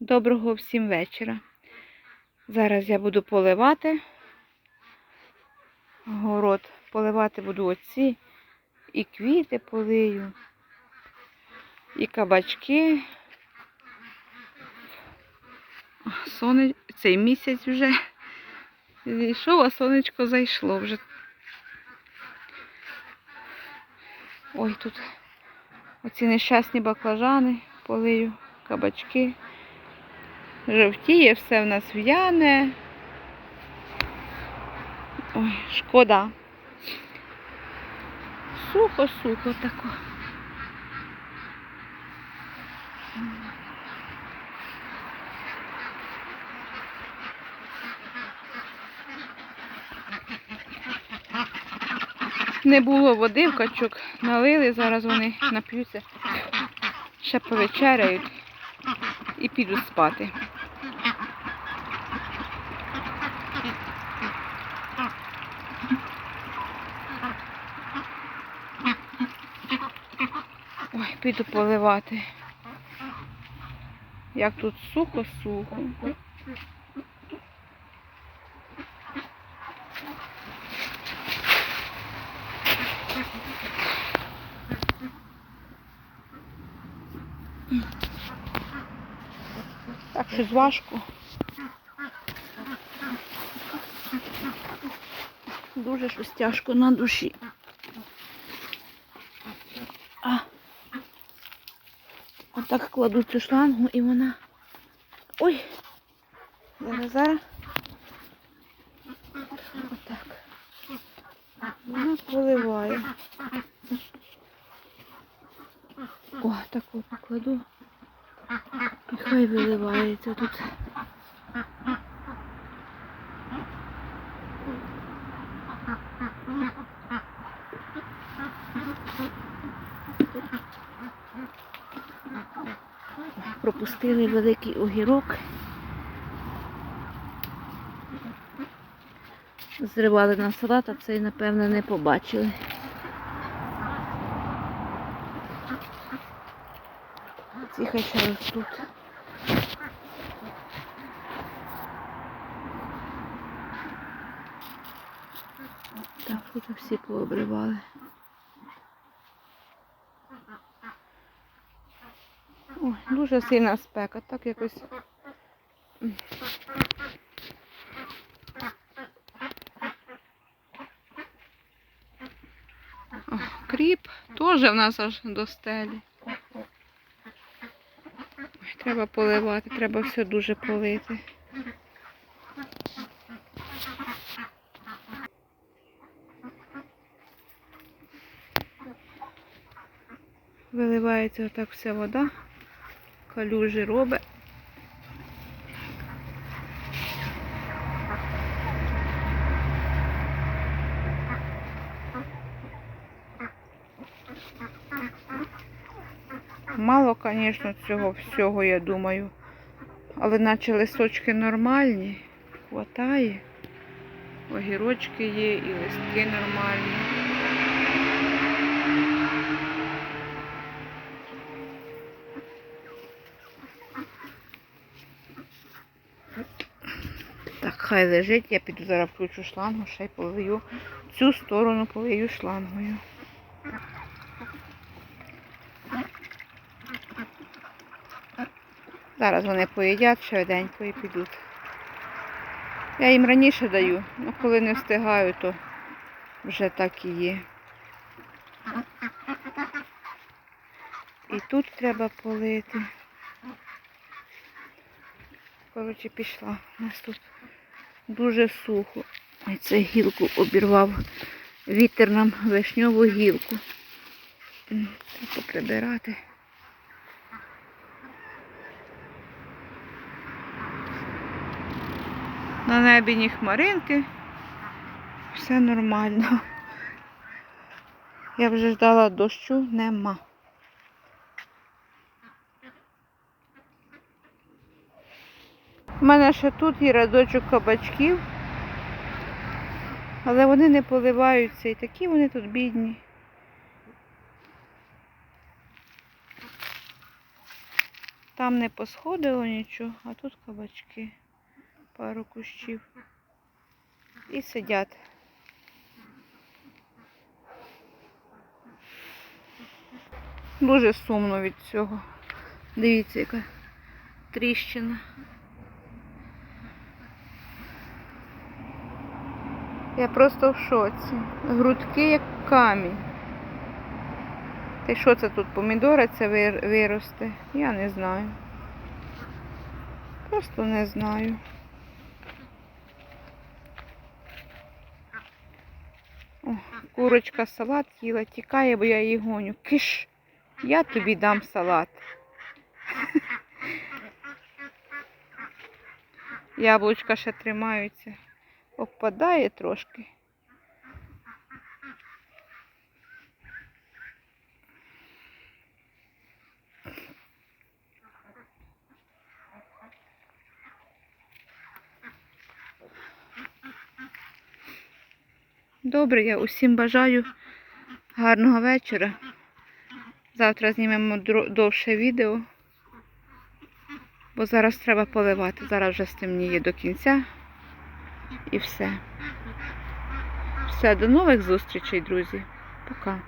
Доброго всім вечора. Зараз я буду поливати город. Поливати буду оці і квіти полию, і кабачки. Соне... Цей місяць вже зійшов, а сонечко зайшло вже. Ой, тут оці нещасні баклажани полию, кабачки. Жовтіє, все в нас в'яне. Ой, шкода. Сухо-сухо тако. Не було води в качок, налили, зараз вони нап'ються, ще повечеряють і підуть спати. Ой, піду поливати. Як тут сухо-сухо. Так щось важко. Дуже щось тяжко на душі. Отак кладу цю шлангу і вона. Ой! Зараз, зараз. Отак. Вона поливає. О, таку покладу. І хай виливається тут. Пропустили великий огірок. Зривали на салат, а цей, напевно, не побачили. Ці хай ще ростуть. Так, тут всі пообривали. Ой, дуже сильна спека, так якось. О, кріп теж в нас аж до стелі. Треба поливати, треба все дуже полити. Виливається отак вся вода, калюжі робить. Мало, звісно, цього всього, я думаю. Але наче листочки нормальні, хватає. Огірочки є і листки нормальні. Хай лежить, я піду зараз включу шлангу, ще й полию. Цю сторону полию шлангою. Зараз вони поїдять швиденько і підуть. Я їм раніше даю, але коли не встигаю, то вже так і є. І тут треба полити. Коротше, пішла. У нас тут дуже сухо. І це гілку обірвав. Вітер нам вишньову гілку. Треба поприбирати. На небі ні хмаринки. Все нормально. Я вже ждала дощу, нема. Мене ще тут є рядочок кабачків, але вони не поливаються і такі вони тут бідні. Там не посходило нічого, а тут кабачки. Пару кущів. І сидять. Дуже сумно від цього. Дивіться, яка тріщина. Я просто в шоці. Грудки як камінь. Та що це тут? Помідори це виросте? Я не знаю. Просто не знаю. О, курочка салат їла, тікає, бо я її гоню. Киш, я тобі дам салат. Яблучка ще тримаються. Обпадає трошки. Добре, я усім бажаю гарного вечора. Завтра знімемо довше відео, бо зараз треба поливати. Зараз вже стемніє до кінця. І все. Все, до нових зустрічей, друзі. Пока.